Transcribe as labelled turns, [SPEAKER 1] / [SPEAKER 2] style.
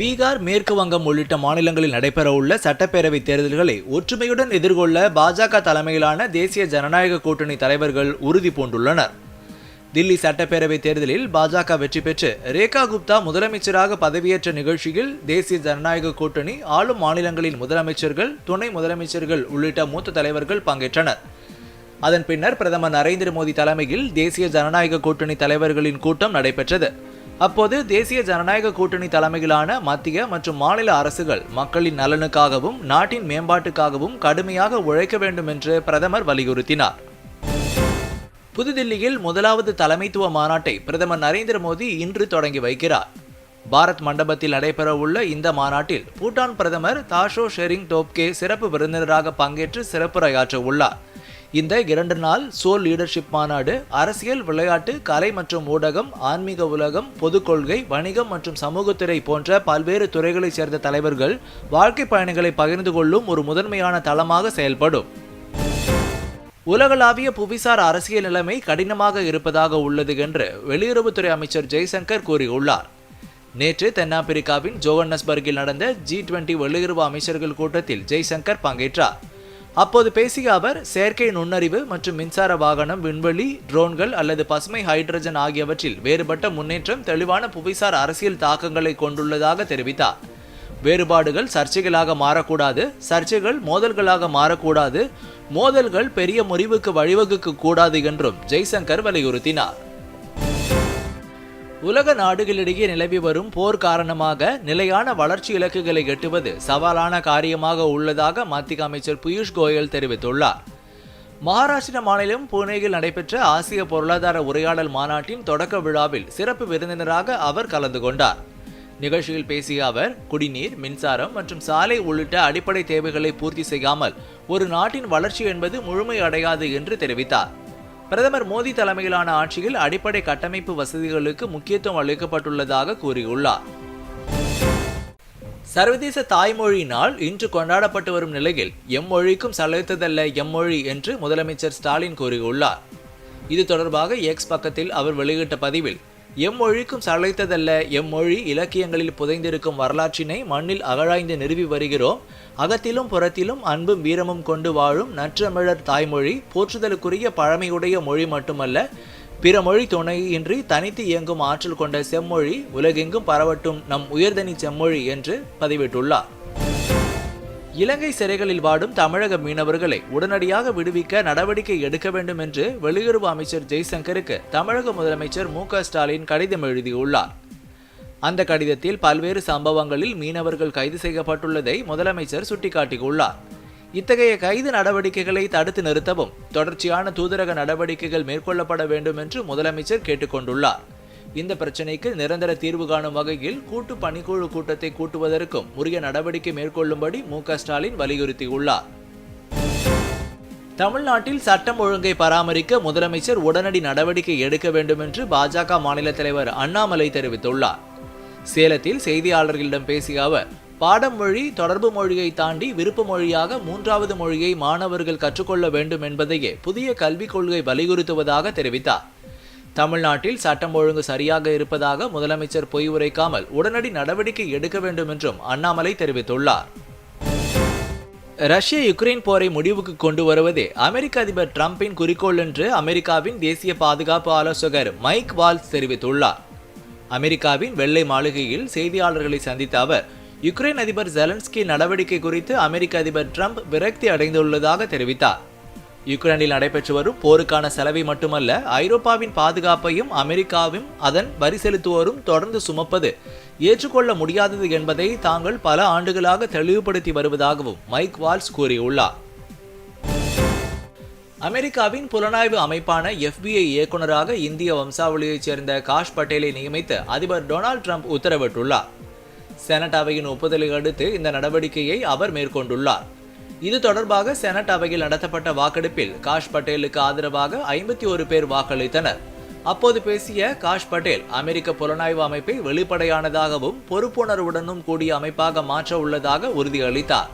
[SPEAKER 1] பீகார் மேற்கு வங்கம் உள்ளிட்ட மாநிலங்களில் நடைபெறவுள்ள சட்டப்பேரவை தேர்தல்களை ஒற்றுமையுடன் எதிர்கொள்ள பாஜக தலைமையிலான தேசிய ஜனநாயக கூட்டணி தலைவர்கள் உறுதி பூண்டுள்ளனர் தில்லி சட்டப்பேரவை தேர்தலில் பாஜக வெற்றி பெற்று ரேகா குப்தா முதலமைச்சராக பதவியேற்ற நிகழ்ச்சியில் தேசிய ஜனநாயக கூட்டணி ஆளும் மாநிலங்களின் முதலமைச்சர்கள் துணை முதலமைச்சர்கள் உள்ளிட்ட மூத்த தலைவர்கள் பங்கேற்றனர் அதன் பின்னர் பிரதமர் நரேந்திர மோடி தலைமையில் தேசிய ஜனநாயக கூட்டணி தலைவர்களின் கூட்டம் நடைபெற்றது அப்போது தேசிய ஜனநாயக கூட்டணி தலைமையிலான மத்திய மற்றும் மாநில அரசுகள் மக்களின் நலனுக்காகவும் நாட்டின் மேம்பாட்டுக்காகவும் கடுமையாக உழைக்க வேண்டும் என்று பிரதமர் வலியுறுத்தினார் புதுதில்லியில் முதலாவது தலைமைத்துவ மாநாட்டை பிரதமர் நரேந்திர மோடி இன்று தொடங்கி வைக்கிறார் பாரத் மண்டபத்தில் நடைபெறவுள்ள இந்த மாநாட்டில் பூட்டான் பிரதமர் தாஷோ ஷெரிங் டோப்கே சிறப்பு விருந்தினராக பங்கேற்று சிறப்புரையாற்ற உள்ளார் இந்த இரண்டு நாள் சோல் லீடர்ஷிப் மாநாடு அரசியல் விளையாட்டு கலை மற்றும் ஊடகம் ஆன்மீக உலகம் பொது கொள்கை வணிகம் மற்றும் சமூகத்துறை போன்ற பல்வேறு துறைகளைச் சேர்ந்த தலைவர்கள் வாழ்க்கை பயணங்களை பகிர்ந்து கொள்ளும் ஒரு முதன்மையான தளமாக செயல்படும் உலகளாவிய புவிசார் அரசியல் நிலைமை கடினமாக இருப்பதாக உள்ளது என்று வெளியுறவுத்துறை அமைச்சர் ஜெய்சங்கர் கூறியுள்ளார் நேற்று தென்னாப்பிரிக்காவின் ஜோகன்னஸ்பர்கில் நடந்த ஜி டுவெண்டி வெளியுறவு அமைச்சர்கள் கூட்டத்தில் ஜெய்சங்கர் பங்கேற்றார் அப்போது பேசிய அவர் செயற்கை நுண்ணறிவு மற்றும் மின்சார வாகனம் விண்வெளி ட்ரோன்கள் அல்லது பசுமை ஹைட்ரஜன் ஆகியவற்றில் வேறுபட்ட முன்னேற்றம் தெளிவான புவிசார் அரசியல் தாக்கங்களை கொண்டுள்ளதாக தெரிவித்தார் வேறுபாடுகள் சர்ச்சைகளாக மாறக்கூடாது சர்ச்சைகள் மோதல்களாக மாறக்கூடாது மோதல்கள் பெரிய முறிவுக்கு வழிவகுக்க கூடாது என்றும் ஜெய்சங்கர் வலியுறுத்தினார் உலக நாடுகளிடையே நிலவி வரும் போர் காரணமாக நிலையான வளர்ச்சி இலக்குகளை எட்டுவது சவாலான காரியமாக உள்ளதாக மத்திய அமைச்சர் பியூஷ் கோயல் தெரிவித்துள்ளார் மகாராஷ்டிர மாநிலம் புனேயில் நடைபெற்ற ஆசிய பொருளாதார உரையாடல் மாநாட்டின் தொடக்க விழாவில் சிறப்பு விருந்தினராக அவர் கலந்து கொண்டார் நிகழ்ச்சியில் பேசிய அவர் குடிநீர் மின்சாரம் மற்றும் சாலை உள்ளிட்ட அடிப்படை தேவைகளை பூர்த்தி செய்யாமல் ஒரு நாட்டின் வளர்ச்சி என்பது முழுமை அடையாது என்று தெரிவித்தார் பிரதமர் மோடி தலைமையிலான ஆட்சியில் அடிப்படை கட்டமைப்பு வசதிகளுக்கு முக்கியத்துவம் அளிக்கப்பட்டுள்ளதாக கூறியுள்ளார் சர்வதேச தாய்மொழி நாள் இன்று கொண்டாடப்பட்டு வரும் நிலையில் எம்மொழிக்கும் சலுத்ததல்ல எம்மொழி என்று முதலமைச்சர் ஸ்டாலின் கூறியுள்ளார் இது தொடர்பாக எக்ஸ் பக்கத்தில் அவர் வெளியிட்ட பதிவில் எம்மொழிக்கும் சளைத்ததல்ல எம்மொழி இலக்கியங்களில் புதைந்திருக்கும் வரலாற்றினை மண்ணில் அகழாய்ந்து நிறுவி வருகிறோம் அகத்திலும் புறத்திலும் அன்பும் வீரமும் கொண்டு வாழும் நற்றமிழர் தாய்மொழி போற்றுதலுக்குரிய பழமையுடைய மொழி மட்டுமல்ல பிற மொழி துணையின்றி தனித்து இயங்கும் ஆற்றல் கொண்ட செம்மொழி உலகெங்கும் பரவட்டும் நம் உயர்தனி செம்மொழி என்று பதிவிட்டுள்ளார் இலங்கை சிறைகளில் வாடும் தமிழக மீனவர்களை உடனடியாக விடுவிக்க நடவடிக்கை எடுக்க வேண்டும் என்று வெளியுறவு அமைச்சர் ஜெய்சங்கருக்கு தமிழக முதலமைச்சர் மு ஸ்டாலின் கடிதம் எழுதியுள்ளார் அந்த கடிதத்தில் பல்வேறு சம்பவங்களில் மீனவர்கள் கைது செய்யப்பட்டுள்ளதை முதலமைச்சர் சுட்டிக்காட்டியுள்ளார் இத்தகைய கைது நடவடிக்கைகளை தடுத்து நிறுத்தவும் தொடர்ச்சியான தூதரக நடவடிக்கைகள் மேற்கொள்ளப்பட வேண்டும் என்று முதலமைச்சர் கேட்டுக்கொண்டுள்ளார் இந்த பிரச்சினைக்கு நிரந்தர தீர்வு காணும் வகையில் கூட்டு பணிக்குழு கூட்டத்தை கூட்டுவதற்கும் உரிய நடவடிக்கை மேற்கொள்ளும்படி மு ஸ்டாலின் வலியுறுத்தியுள்ளார் தமிழ்நாட்டில் சட்டம் ஒழுங்கை பராமரிக்க முதலமைச்சர் உடனடி நடவடிக்கை எடுக்க வேண்டும் என்று பாஜக மாநில தலைவர் அண்ணாமலை தெரிவித்துள்ளார் சேலத்தில் செய்தியாளர்களிடம் பேசிய அவர் பாடம் மொழி தொடர்பு மொழியை தாண்டி விருப்ப மொழியாக மூன்றாவது மொழியை மாணவர்கள் கற்றுக்கொள்ள வேண்டும் என்பதையே புதிய கல்விக் கொள்கை வலியுறுத்துவதாக தெரிவித்தார் தமிழ்நாட்டில் சட்டம் ஒழுங்கு சரியாக இருப்பதாக முதலமைச்சர் பொய் உரைக்காமல் உடனடி நடவடிக்கை எடுக்க வேண்டும் என்றும் அண்ணாமலை தெரிவித்துள்ளார் ரஷ்ய யுக்ரைன் போரை முடிவுக்கு கொண்டு வருவதே அமெரிக்க அதிபர் டிரம்பின் குறிக்கோள் என்று அமெரிக்காவின் தேசிய பாதுகாப்பு ஆலோசகர் மைக் வால்ஸ் தெரிவித்துள்ளார் அமெரிக்காவின் வெள்ளை மாளிகையில் செய்தியாளர்களை சந்தித்த அவர் யுக்ரைன் அதிபர் ஜெலன்ஸ்கி நடவடிக்கை குறித்து அமெரிக்க அதிபர் டிரம்ப் விரக்தி அடைந்துள்ளதாக தெரிவித்தார் யுக்ரைனில் நடைபெற்று வரும் போருக்கான செலவை மட்டுமல்ல ஐரோப்பாவின் பாதுகாப்பையும் அமெரிக்காவும் அதன் வரி செலுத்துவோரும் தொடர்ந்து சுமப்பது ஏற்றுக்கொள்ள முடியாதது என்பதை தாங்கள் பல ஆண்டுகளாக தெளிவுபடுத்தி வருவதாகவும் மைக் வால்ஸ் கூறியுள்ளார் அமெரிக்காவின் புலனாய்வு அமைப்பான எஃபிஐ இயக்குநராக இந்திய வம்சாவளியைச் சேர்ந்த காஷ் பட்டேலை நியமித்து அதிபர் டொனால்டு ட்ரம்ப் உத்தரவிட்டுள்ளார் செனட் அவையின் ஒப்புதலை அடுத்து இந்த நடவடிக்கையை அவர் மேற்கொண்டுள்ளார் இது தொடர்பாக செனட் அவையில் நடத்தப்பட்ட வாக்கெடுப்பில் காஷ் பட்டேலுக்கு ஆதரவாக ஐம்பத்தி ஒரு பேர் வாக்களித்தனர் அப்போது பேசிய காஷ் பட்டேல் அமெரிக்க புலனாய்வு அமைப்பை வெளிப்படையானதாகவும் பொறுப்புணர்வுடனும் கூடிய அமைப்பாக மாற்ற உள்ளதாக உறுதியளித்தார்